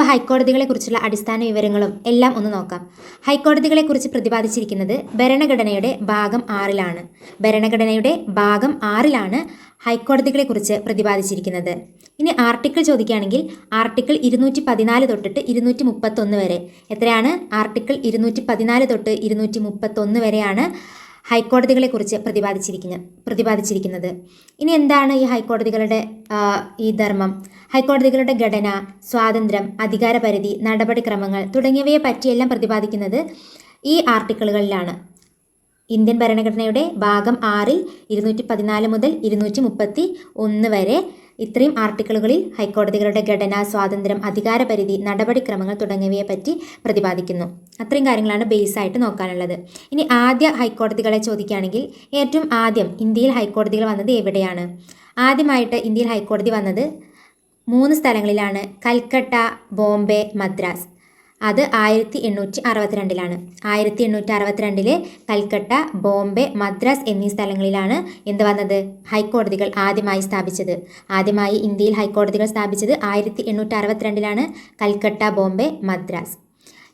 അപ്പോൾ ഹൈക്കോടതികളെക്കുറിച്ചുള്ള അടിസ്ഥാന വിവരങ്ങളും എല്ലാം ഒന്ന് നോക്കാം. ഹൈക്കോടതികളെക്കുറിച്ച് പ്രതിപാദിച്ചിരിക്കുന്നത് ഭരണഘടനയുടെ ഭാഗം ആറിലാണ്. ഭരണഘടനയുടെ ഭാഗം ആറിലാണ് ഹൈക്കോടതികളെക്കുറിച്ച് പ്രതിപാദിച്ചിരിക്കുന്നത്. ഇനി ആർട്ടിക്കിൾ ചോദിക്കുകയാണെങ്കിൽ ആർട്ടിക്കിൾ ഇരുന്നൂറ്റി പതിനാല് തൊട്ടിട്ട് ഇരുന്നൂറ്റി മുപ്പത്തൊന്ന് വരെ. എത്രയാണ്? ആർട്ടിക്കിൾ ഇരുന്നൂറ്റി പതിനാല് തൊട്ട് ഇരുന്നൂറ്റി മുപ്പത്തൊന്ന് വരെയാണ് ഹൈക്കോടതികളെക്കുറിച്ച് പ്രതിപാദിച്ചിരിക്കുന്ന പ്രതിപാദിച്ചിരിക്കുന്നത്. ഇനി എന്താണ് ഈ ഹൈക്കോടതികളുടെ ഈ ധർമ്മം? ഹൈക്കോടതികളുടെ ഘടന സ്വാതന്ത്ര്യം അധികാരപരിധി നടപടിക്രമങ്ങൾ തുടങ്ങിയവയെ പറ്റിയെല്ലാം പ്രതിപാദിക്കുന്നത് ഈ ആർട്ടിക്കിളുകളിലാണ്. ഇന്ത്യൻ ഭരണഘടനയുടെ ഭാഗം ആറിൽ ഇരുന്നൂറ്റി പതിനാല് മുതൽ ഇരുന്നൂറ്റി മുപ്പത്തി ഒന്ന് വരെ ഇത്രയും ആർട്ടിക്കിളുകളിൽ ഹൈക്കോടതികളുടെ ഘടന സ്വാതന്ത്ര്യം അധികാരപരിധി നടപടിക്രമങ്ങൾ തുടങ്ങിയവയെ പറ്റി പ്രതിപാദിക്കുന്നു. അത്രയും കാര്യങ്ങളാണ് ബേസ് ആയിട്ട് നോക്കാനുള്ളത്. ഇനി ആദ്യ ഹൈക്കോടതികളെ ചോദിക്കുകയാണെങ്കിൽ ഏറ്റവും ആദ്യം ഇന്ത്യയിൽ ഹൈക്കോടതികൾ വന്നത് എവിടെയാണ്? ആദ്യമായിട്ട് ഇന്ത്യയിൽ ഹൈക്കോടതി വന്നത് മൂന്ന് സ്ഥലങ്ങളിലാണ്. കൽക്കട്ട ബോംബെ മദ്രാസ്. അത് ആയിരത്തി എണ്ണൂറ്റി അറുപത്തിരണ്ടിലാണ് ആയിരത്തി എണ്ണൂറ്റി അറുപത്തിരണ്ടിലെ കൽക്കട്ട ബോംബെ മദ്രാസ് എന്നീ സ്ഥലങ്ങളിലാണ് എന്ത് വന്നത്? ഹൈക്കോടതികൾ ആദ്യമായി സ്ഥാപിച്ചത്. ആദ്യമായി ഇന്ത്യയിൽ ഹൈക്കോടതികൾ സ്ഥാപിച്ചത് ആയിരത്തി എണ്ണൂറ്റി അറുപത്തിരണ്ടിലാണ് കൽക്കട്ട ബോംബെ മദ്രാസ്.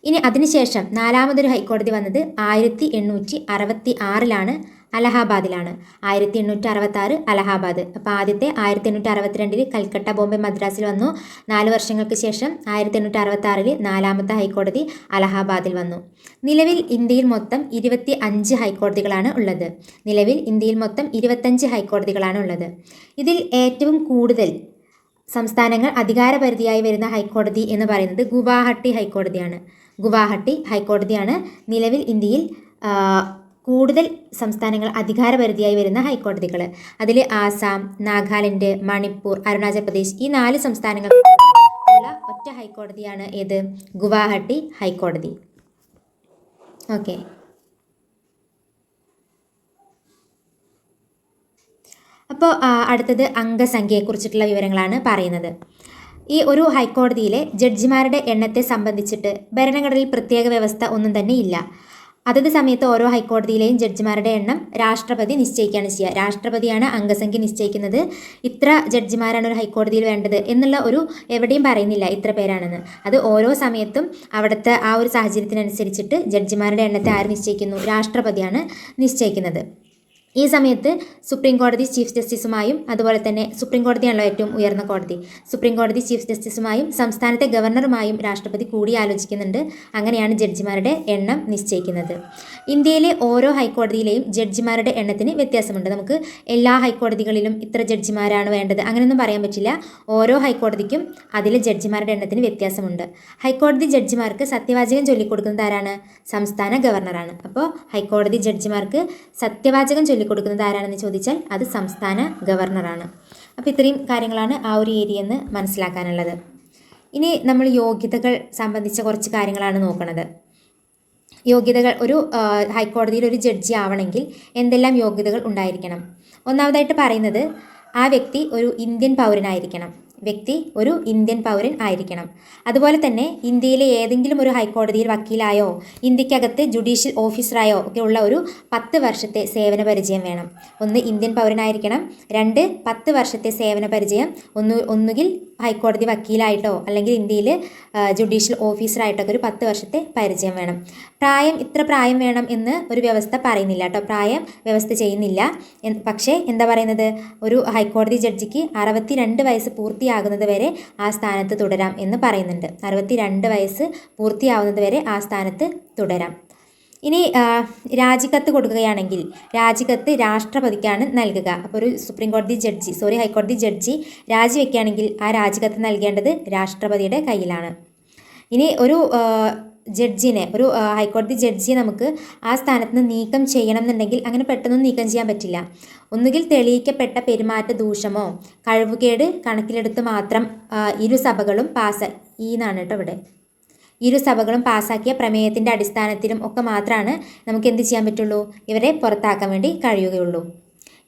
ഇനി അതിനുശേഷം നാലാമതൊരു ഹൈക്കോടതി വന്നത് ആയിരത്തി എണ്ണൂറ്റി അറുപത്തി ആറിലാണ് അലഹാബാദിലാണ്. ആയിരത്തി എണ്ണൂറ്റി അറുപത്തി ആറ് അലഹാബാദ്. അപ്പോൾ ആദ്യത്തെ ആയിരത്തി എണ്ണൂറ്റി അറുപത്തിരണ്ടിൽ കൽക്കട്ട ബോംബെ മദ്രാസിൽ വന്നു. നാല് വർഷങ്ങൾക്ക് ശേഷം ആയിരത്തി എണ്ണൂറ്റി അറുപത്തി ആറിൽ നാലാമത്തെ ഹൈക്കോടതി അലഹാബാദിൽ വന്നു. നിലവിൽ ഇന്ത്യയിൽ മൊത്തം ഇരുപത്തി അഞ്ച് ഹൈക്കോടതികളാണ് ഉള്ളത്. നിലവിൽ ഇന്ത്യയിൽ മൊത്തം ഇരുപത്തഞ്ച് ഹൈക്കോടതികളാണ് ഉള്ളത്. ഇതിൽ ഏറ്റവും കൂടുതൽ സംസ്ഥാനങ്ങൾ അധികാരപരിധിയായി വരുന്ന ഹൈക്കോടതി എന്ന് പറയുന്നത് ഗുവാഹട്ടി ഹൈക്കോടതിയാണ്. ഗുവാഹട്ടി ഹൈക്കോടതിയാണ് നിലവിൽ ഇന്ത്യയിൽ കൂടുതൽ സംസ്ഥാനങ്ങൾ അധികാരപരിധിയായി വരുന്ന ഹൈക്കോടതികൾ അതിൽ ആസാം നാഗാലാൻഡ് മണിപ്പൂർ അരുണാചൽ പ്രദേശ് ഈ നാല് സംസ്ഥാനങ്ങൾ ഉള്ള ഒറ്റ ഹൈക്കോടതിയാണ് ഏത്? ഗുവാഹട്ടി ഹൈക്കോടതി. ഓക്കെ. അപ്പോൾ അടുത്തത് അംഗസംഖ്യയെക്കുറിച്ചിട്ടുള്ള വിവരങ്ങളാണ് പറയുന്നത്. ഈ ഒരു ഹൈക്കോടതിയിലെ ജഡ്ജിമാരുടെ എണ്ണത്തെ സംബന്ധിച്ചിട്ട് ഭരണഘടനയിൽ പ്രത്യേക വ്യവസ്ഥ ഒന്നും തന്നെ ഇല്ല. അതത് സമയത്ത് ഓരോ ഹൈക്കോടതിയിലെയും ജഡ്ജിമാരുടെ എണ്ണം രാഷ്ട്രപതി നിശ്ചയിക്കുകയാണ് ചെയ്യുക. രാഷ്ട്രപതിയാണ് അംഗസംഖ്യ നിശ്ചയിക്കുന്നത്. ഇത്ര ജഡ്ജിമാരാണ് ഒരു ഹൈക്കോടതിയിൽ വേണ്ടത് എന്നുള്ള ഒരു എവിടെയും പറയുന്നില്ല ഇത്ര പേരാണെന്ന്. അത് ഓരോ സമയത്തും അവിടുത്തെ ആ ഒരു സാഹചര്യത്തിനനുസരിച്ചിട്ട് ജഡ്ജിമാരുടെ എണ്ണത്തെ ആര് നിശ്ചയിക്കുന്നു? രാഷ്ട്രപതിയാണ് നിശ്ചയിക്കുന്നത്. ഈ സമയത്ത് സുപ്രീം കോടതി ചീഫ് ജസ്റ്റിസുമായും അതുപോലെ തന്നെ സുപ്രീം കോടതിയാണല്ലോ ഏറ്റവും ഉയർന്ന കോടതി. സുപ്രീം കോടതി ചീഫ് ജസ്റ്റിസുമായും സംസ്ഥാനത്തെ ഗവർണറുമായും രാഷ്ട്രപതി കൂടിയാലോചിക്കുന്നുണ്ട്. അങ്ങനെയാണ് ജഡ്ജിമാരുടെ എണ്ണം നിശ്ചയിക്കുന്നത്. ഇന്ത്യയിലെ ഓരോ ഹൈക്കോടതിയിലെയും ജഡ്ജിമാരുടെ എണ്ണത്തിന് വ്യത്യാസമുണ്ട്. നമുക്ക് എല്ലാ ഹൈക്കോടതികളിലും ഇത്ര ജഡ്ജിമാരാണ് വേണ്ടത്. അങ്ങനെയൊന്നും പറയാൻ പറ്റില്ല. ഓരോ ഹൈക്കോടതിക്കും അതിലെ ജഡ്ജിമാരുടെ എണ്ണത്തിന് വ്യത്യാസമുണ്ട്. ഹൈക്കോടതി ജഡ്ജിമാർക്ക് സത്യവാചകം ചൊല്ലിക്കൊടുക്കുന്നത് ആരാണ്? സംസ്ഥാന ഗവർണറാണ്. അപ്പോൾ ഹൈക്കോടതി ജഡ്ജിമാർക്ക് സത്യവാചകം ചൊല്ലിക്കൊടുക്കുന്നത് ആരാണെന്ന് ചോദിച്ചാൽ അത് സംസ്ഥാന ഗവർണറാണ്. അപ്പോൾ ഇത്രയും കാര്യങ്ങളാണ് ആ ഒരു ഏരിയ എന്ന് മനസ്സിലാക്കാനുള്ളത്. ഇനി നമ്മൾ യോഗ്യതകൾ സംബന്ധിച്ച കുറച്ച് കാര്യങ്ങളാണ് നോക്കുന്നത് യോഗ്യതകൾ ഒരു ഹൈക്കോടതിയിൽ ഒരു ജഡ്ജി ആവണമെങ്കിൽ എന്തെല്ലാം യോഗ്യതകൾ ഉണ്ടായിരിക്കണം? ഒന്നാമതായിട്ട് പറയുന്നത് ആ വ്യക്തി ഒരു ഇന്ത്യൻ പൗരനായിരിക്കണം. വ്യക്തി ഒരു ഇന്ത്യൻ പൗരൻ ആയിരിക്കണം. അതുപോലെ തന്നെ ഇന്ത്യയിലെ ഏതെങ്കിലും ഒരു ഹൈക്കോടതിയിൽ വക്കീലായോ ഇന്ത്യക്കകത്ത് ജുഡീഷ്യൽ ഓഫീസറായോ ഒക്കെ ഉള്ള ഒരു പത്ത് വർഷത്തെ സേവന പരിചയം വേണം. ഒന്ന് ഇന്ത്യൻ പൗരനായിരിക്കണം. രണ്ട് പത്ത് വർഷത്തെ സേവന പരിചയം. ഒന്ന് ഒന്നുകിൽ ഹൈക്കോടതി വക്കീലായിട്ടോ അല്ലെങ്കിൽ ഇന്ത്യയിൽ ജുഡീഷ്യൽ ഓഫീസറായിട്ടൊക്കെ ഒരു പത്ത് വർഷത്തെ പരിചയം വേണം. പ്രായം ഇത്ര പ്രായം വേണം എന്ന് ഒരു വ്യവസ്ഥ പറയുന്നില്ല കേട്ടോ. പ്രായം വ്യവസ്ഥ ചെയ്യുന്നില്ല. പക്ഷേ എന്താ പറയുന്നത്? ഒരു ഹൈക്കോടതി ജഡ്ജിക്ക് അറുപത്തി രണ്ട് വയസ്സ് പൂർത്തിയാകുന്നത് വരെ ആ സ്ഥാനത്ത് തുടരാം എന്ന് പറയുന്നുണ്ട്. അറുപത്തി രണ്ട് വയസ്സ് പൂർത്തിയാവുന്നത് വരെ ആ സ്ഥാനത്ത് തുടരാം. ഇനി രാജിക്കത്ത് കൊടുക്കുകയാണെങ്കിൽ രാജിക്കത്ത് രാഷ്ട്രപതിക്കാണ് നൽകുക. അപ്പോൾ ഒരു സുപ്രീം കോടതി ജഡ്ജി സോറി ഹൈക്കോടതി ജഡ്ജി രാജിവെക്കുകയാണെങ്കിൽ ആ രാജിക്കത്ത് നൽകേണ്ടത് രാഷ്ട്രപതിയുടെ കയ്യിലാണ്. ഇനി ഒരു ജഡ്ജിനെ ഒരു ഹൈക്കോടതി ജഡ്ജിയെ നമുക്ക് ആ സ്ഥാനത്ത് നിന്ന് നീക്കം ചെയ്യണം എന്നുണ്ടെങ്കിൽ അങ്ങനെ പെട്ടെന്നൊന്നും നീക്കം ചെയ്യാൻ പറ്റില്ല. ഒന്നുകിൽ തെളിയിക്കപ്പെട്ട പെരുമാറ്റ ദൂഷമോ കഴിവുകേട് കണക്കിലെടുത്ത് മാത്രം ഇരു സഭകളും പാസ് ഈ എന്നാണ് കേട്ടോ ഇവിടെ. ഇരു സഭകളും പാസാക്കിയ പ്രമേയത്തിന്റെ അടിസ്ഥാനത്തിലും ഒക്കെ മാത്രമാണ് നമുക്ക് എന്ത് ചെയ്യാൻ പറ്റുള്ളൂ? ഇവരെ പുറത്താക്കാൻ വേണ്ടി കഴിയുകയുള്ളൂ.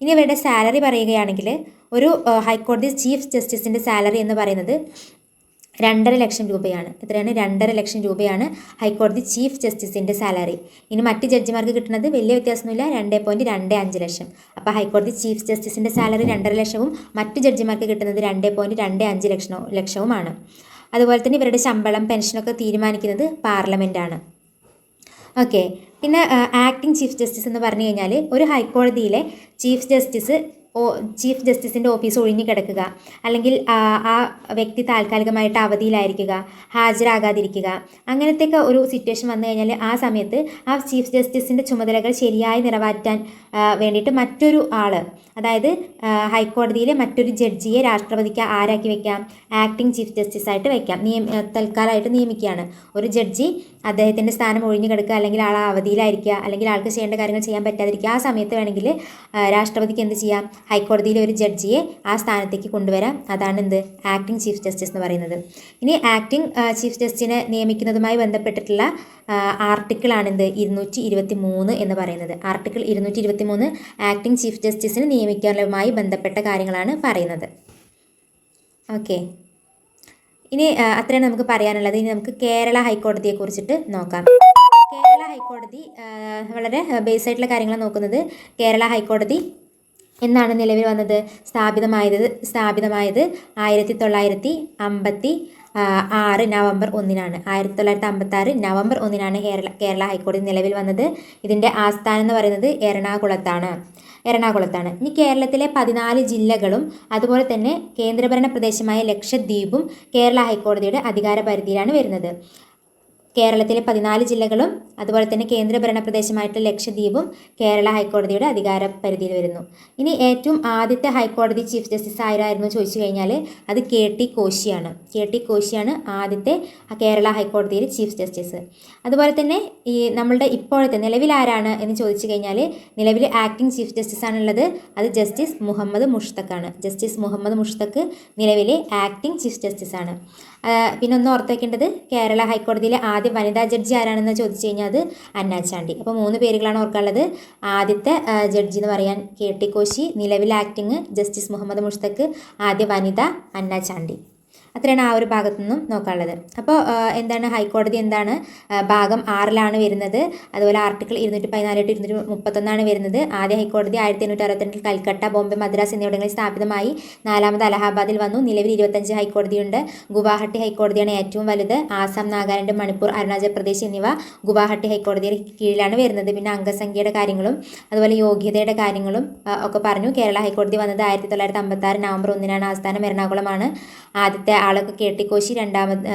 ഇനി ഇവരുടെ സാലറി പറയുകയാണെങ്കിൽ ഒരു ഹൈക്കോടതി ചീഫ് ജസ്റ്റിസിന്റെ സാലറി എന്ന് പറയുന്നത് രണ്ടര ലക്ഷം രൂപയാണ്. എത്രയാണ്? രണ്ടര ലക്ഷം രൂപയാണ് ഹൈക്കോടതി ചീഫ് ജസ്റ്റിസിന്റെ സാലറി. ഇനി മറ്റ് ജഡ്ജിമാർക്ക് കിട്ടുന്നത് വലിയ വ്യത്യാസമൊന്നുമില്ല. രണ്ട് പോയിന്റ് രണ്ട് അഞ്ച് ലക്ഷം. അപ്പോൾ ഹൈക്കോടതി ചീഫ് ജസ്റ്റിസിന്റെ സാലറി രണ്ടര ലക്ഷവും മറ്റ് ജഡ്ജിമാർക്ക് കിട്ടുന്നത് രണ്ട് പോയിന്റ് രണ്ട് അഞ്ച് ലക്ഷവും ലക്ഷവുമാണ്. അതുപോലെ തന്നെ ഇവരുടെ ശമ്പളം പെൻഷനൊക്കെ തീരുമാനിക്കുന്നത് പാർലമെന്റാണ് ഓക്കെ പിന്നെ ആക്ടിംഗ് ചീഫ് ജസ്റ്റിസ് എന്ന് പറഞ്ഞു കഴിഞ്ഞാൽ ഒരു ഹൈക്കോടതിയിലെ ചീഫ് ജസ്റ്റിസ് ചീഫ് ജസ്റ്റിസിന്റെ ഓഫീസ് ഒഴിഞ്ഞു കിടക്കുക. അല്ലെങ്കിൽ ആ, വ്യക്തി താൽക്കാലികമായിട്ട് അവധിയിലായിരിക്കുക ഹാജരാകാതിരിക്കുക. അങ്ങനത്തെയൊക്കെ ഒരു സിറ്റുവേഷൻ വന്നു കഴിഞ്ഞാൽ ആ സമയത്ത് ആ ചീഫ് ജസ്റ്റിസിന്റെ ചുമതലകൾ ശരിയായി നിറവേറ്റാൻ വേണ്ടിയിട്ട് മറ്റൊരു ആൾ അതായത് ഹൈക്കോടതിയിലെ മറ്റൊരു ജഡ്ജിയെ രാഷ്ട്രപതിക്ക് ആരാക്കി വെക്കാം ആക്ടിംഗ് ചീഫ് ജസ്റ്റിസ് ആയിട്ട് വെക്കാം നിയമ തൽക്കാലമായിട്ട് നിയമിക്കുകയാണ്. ഒരു ജഡ്ജി അദ്ദേഹത്തിന്റെ സ്ഥാനം ഒഴിഞ്ഞു കിടക്കുക അല്ലെങ്കിൽ ആൾ അവധിയിലായിരിക്കുക അല്ലെങ്കിൽ ആൾക്ക് ചെയ്യേണ്ട കാര്യങ്ങൾ ചെയ്യാൻ പറ്റാതിരിക്കുക ആ സമയത്ത് വേണമെങ്കിൽ രാഷ്ട്രപതിക്ക് എന്ത് ചെയ്യാം? ഹൈക്കോടതിയിലെ ഒരു ജഡ്ജിയെ ആ സ്ഥാനത്തേക്ക് കൊണ്ടുവരാം. അതാണ് എന്ത്? ആക്ടിംഗ് ചീഫ് ജസ്റ്റിസ് എന്ന് പറയുന്നത്. ഇനി ആക്ടിംഗ് ചീഫ് ജസ്റ്റിനെ നിയമിക്കുന്നതുമായി ബന്ധപ്പെട്ടിട്ടുള്ള ആർട്ടിക്കിളാണെന്ത് ഇരുന്നൂറ്റി ഇരുപത്തി മൂന്ന് എന്ന് പറയുന്നത്. ആർട്ടിക്കിൾ ഇരുന്നൂറ്റി ഇരുപത്തി മൂന്ന് ആക്ടിംഗ് ചീഫ് ജസ്റ്റിസിനെ നിയമിക്കാനുമായി ബന്ധപ്പെട്ട കാര്യങ്ങളാണ് പറയുന്നത്. ഓക്കെ. ഇനി അത്രയാണ് നമുക്ക് പറയാനുള്ളത്. ഇനി നമുക്ക് കേരള ഹൈക്കോടതിയെ കുറിച്ചിട്ട് നോക്കാം. കേരള ഹൈക്കോടതി വളരെ ബേസ് ആയിട്ടുള്ള കാര്യങ്ങളാണ് നോക്കുന്നത്. കേരള ഹൈക്കോടതി എന്നാണ് നിലവിൽ വന്നത്. സ്ഥാപിതമായത് സ്ഥാപിതമായത് ആയിരത്തി തൊള്ളായിരത്തി അമ്പത്തി ആറ് നവംബർ ഒന്നിനാണ്. ആയിരത്തി തൊള്ളായിരത്തി അമ്പത്തി നവംബർ ഒന്നിനാണ് കേരള കേരള ഹൈക്കോടതി നിലവിൽ വന്നത്. ഇതിന്റെ ആസ്ഥാനം എന്ന് പറയുന്നത് എറണാകുളത്താണ്. എറണാകുളത്താണ്. ഇനി കേരളത്തിലെ പതിനാല് ജില്ലകളും അതുപോലെ തന്നെ കേന്ദ്രഭരണ പ്രദേശമായ ലക്ഷദ്വീപും കേരള ഹൈക്കോടതിയുടെ അധികാര പരിധിയിലാണ് വരുന്നത്. കേരളത്തിലെ പതിനാല് ജില്ലകളും അതുപോലെ തന്നെ കേന്ദ്രഭരണ പ്രദേശമായിട്ടുള്ള ലക്ഷദ്വീപും കേരള ഹൈക്കോടതിയുടെ അധികാര പരിധിയിൽ വരുന്നു. ഇനി ഏറ്റവും ആദ്യത്തെ ഹൈക്കോടതി ചീഫ് ജസ്റ്റിസ് ആരായിരുന്നു ചോദിച്ചു കഴിഞ്ഞാൽ അത് കെ ടി കോശിയാണ്. കെ ടി കോശിയാണ് ആദ്യത്തെ കേരള ഹൈക്കോടതിയിലെ ചീഫ് ജസ്റ്റിസ്. അതുപോലെ തന്നെ ഈ നമ്മളുടെ ഇപ്പോഴത്തെ നിലവിൽ ആരാണ് എന്ന് ചോദിച്ചു കഴിഞ്ഞാൽ നിലവിൽ ആക്ടിംഗ് ചീഫ് ജസ്റ്റിസ് ആണുള്ളത്. അത് ജസ്റ്റിസ് മുഹമ്മദ് മുഷ്തഖാണ് ജസ്റ്റിസ് മുഹമ്മദ് മുഷ്തഖ് നിലവിലെ ആക്ടിംഗ് ചീഫ് ജസ്റ്റിസ് ആണ്. പിന്നെ ഒന്ന് ഓർത്തേക്കേണ്ടത് കേരള ഹൈക്കോടതിയിലെ ആദ്യ വനിതാ ജഡ്ജി ആരാണെന്ന് ചോദിച്ചു കഴിഞ്ഞാൽ അത് അന്നാച്ചാണ്ടി അപ്പോൾ മൂന്ന് പേരുകളാണ് ഓർക്കാനുള്ളത്. ആദ്യത്തെ ജഡ്ജി എന്ന് പറയാൻ കെ ടി കോശി നിലവിൽ ആക്ടിങ് ജസ്റ്റിസ് മുഹമ്മദ് മുഷ്തഖ് ആദ്യ വനിത അന്നാച്ചാണ്ടി അത്രയാണ് ആ ഒരു ഭാഗത്തു നിന്നും നോക്കാനുള്ളത് അപ്പോൾ എന്താണ് ഹൈക്കോടതി എന്താണ് ഭാഗം ആറിലാണ് വരുന്നത്. അതുപോലെ ആർട്ടിക്കിൾ ഇരുന്നൂറ്റി പതിനാല് ടു ഇരുന്നൂറ്റി മുപ്പത്തൊന്നാണ് വരുന്നത്. ആദ്യ ഹൈക്കോടതി ആയിരത്തി എണ്ണൂറ്റി അറുപത്തിരണ്ടിൽ കൽക്കട്ട ബോംബെ മദ്രാസ് എന്നിവിടങ്ങളിൽ സ്ഥാപിതമായി നാലാമത് അലഹാബാദിൽ വന്നു. നിലവിൽ ഇരുപത്തഞ്ച് ഹൈക്കോടതിയുണ്ട്. ഗുവാഹട്ടി ഹൈക്കോടതിയാണ് ഏറ്റവും വലുത്. ആസാം നാഗാലാൻഡ് മണിപ്പൂർ അരുണാചൽ പ്രദേശ് എന്നിവ ഗുവാഹട്ടി ഹൈക്കോടതിയുടെ കീഴിലാണ് വരുന്നത്. പിന്നെ അംഗസംഖ്യയുടെ കാര്യങ്ങളും അതുപോലെ യോഗ്യതയുടെ കാര്യങ്ങളും ഒക്കെ പറഞ്ഞു. കേരള ഹൈക്കോടതി വന്നത് ആയിരത്തി തൊള്ളായിരത്തി അമ്പത്തി ആറ് നവംബർ ഒന്നിനാണ്. ആസ്ഥാനം എറണാകുളമാണ്. ആദ്യത്തെ ആളൊക്കെ കേട്ടിക്കോശി രണ്ടാമത്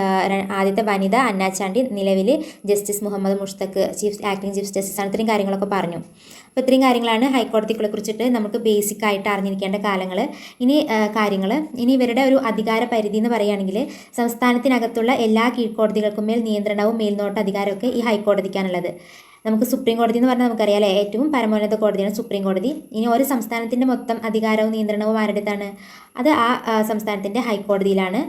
ആദ്യത്തെ വനിത അന്നാച്ചാണ്ടി നിലവിൽ justice Muhammad Mushtaq chief acting chief justice ആണ് ഇത്രയും കാര്യങ്ങളൊക്കെ പറഞ്ഞു. അപ്പോൾ ഇത്രയും കാര്യങ്ങളാണ് ഹൈക്കോടതികളെ കുറിച്ചിട്ട് നമുക്ക് ബേസിക് ആയിട്ട് അറിഞ്ഞിരിക്കേണ്ട കാലങ്ങൾ. ഇനി കാര്യങ്ങൾ. ഇനി ഇവരുടെ ഒരു അധികാര പരിധി എന്ന് പറയുകയാണെങ്കിൽ സംസ്ഥാനത്തിനകത്തുള്ള എല്ലാ കീഴ്ക്കോടതികൾക്കും മേൽ നിയന്ത്രണവും മേൽനോട്ട അധികാരമൊക്കെ ഈ ഹൈക്കോടതിക്കാണുള്ളത്. നമുക്ക് സുപ്രീം കോടതി എന്ന് പറഞ്ഞാൽ നമുക്കറിയാം ഏറ്റവും പരമോന്നത കോടതിയാണ് സുപ്രീം കോടതി ഇനി ഒരു സംസ്ഥാനത്തിന്റെ മൊത്തം അധികാരവും നിയന്ത്രണവും ആരുടേതാണ് അത് ആ, സംസ്ഥാനത്തിന്റെ ഹൈക്കോടതിയിലാണ്.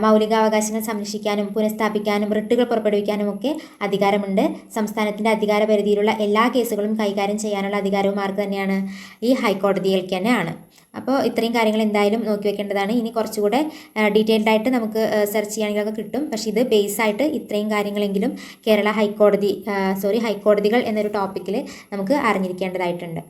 മൗലികാവകാശങ്ങൾ സംരക്ഷിക്കാനും പുനഃസ്ഥാപിക്കാനും റിട്ടുകൾ പുറപ്പെടുവിക്കാനും ഒക്കെ അധികാരമുണ്ട്. സംസ്ഥാനത്തിന്റെ അധികാര പരിധിയിലുള്ള എല്ലാ കേസുകളും കൈകാര്യം ചെയ്യാനുള്ള അധികാരവും ആർക്ക് തന്നെയാണ്? ഈ ഹൈക്കോടതികൾക്ക് തന്നെയാണ്. അപ്പോൾ ഇത്രയും കാര്യങ്ങൾ എന്തായാലും നോക്കി വെക്കേണ്ടതാണ്. ഇനി കുറച്ചുകൂടെ ഡീറ്റെയിൽഡ് ആയിട്ട് നമുക്ക് സെർച്ച് ചെയ്യുകയാണെങ്കിലൊക്കെ കിട്ടും. പക്ഷേ ഇത് ബേസ് ആയിട്ട് ഇത്രയും കാര്യങ്ങളെങ്കിലും കേരള ഹൈക്കോടതി സോറി ഹൈക്കോടതികൾ എന്നൊരു ടോപ്പിക്കിൽ നമുക്ക് അറിഞ്ഞിരിക്കേണ്ടതായിട്ടുണ്ട്.